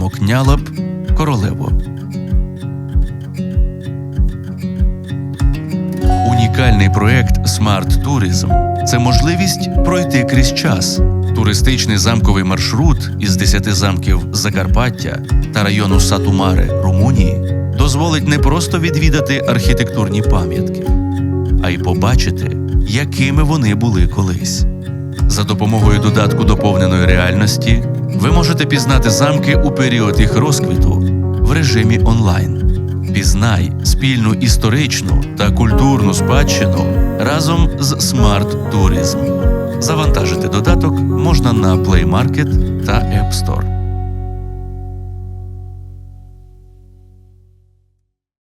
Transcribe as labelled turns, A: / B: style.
A: Нялап, Королево. Унікальний проект Smart Tourism – це можливість пройти крізь час. Туристичний замковий маршрут із 10 замків Закарпаття та району Сатумаре Румунії дозволить не просто відвідати архітектурні пам'ятки, а й побачити, якими вони були колись. За допомогою додатку доповненої реальності ви можете пізнати замки у період їх розквіту в режимі онлайн. Пізнай спільну історичну та культурну спадщину разом з Smart Tourism. Завантажити додаток можна на Play Market та App Store.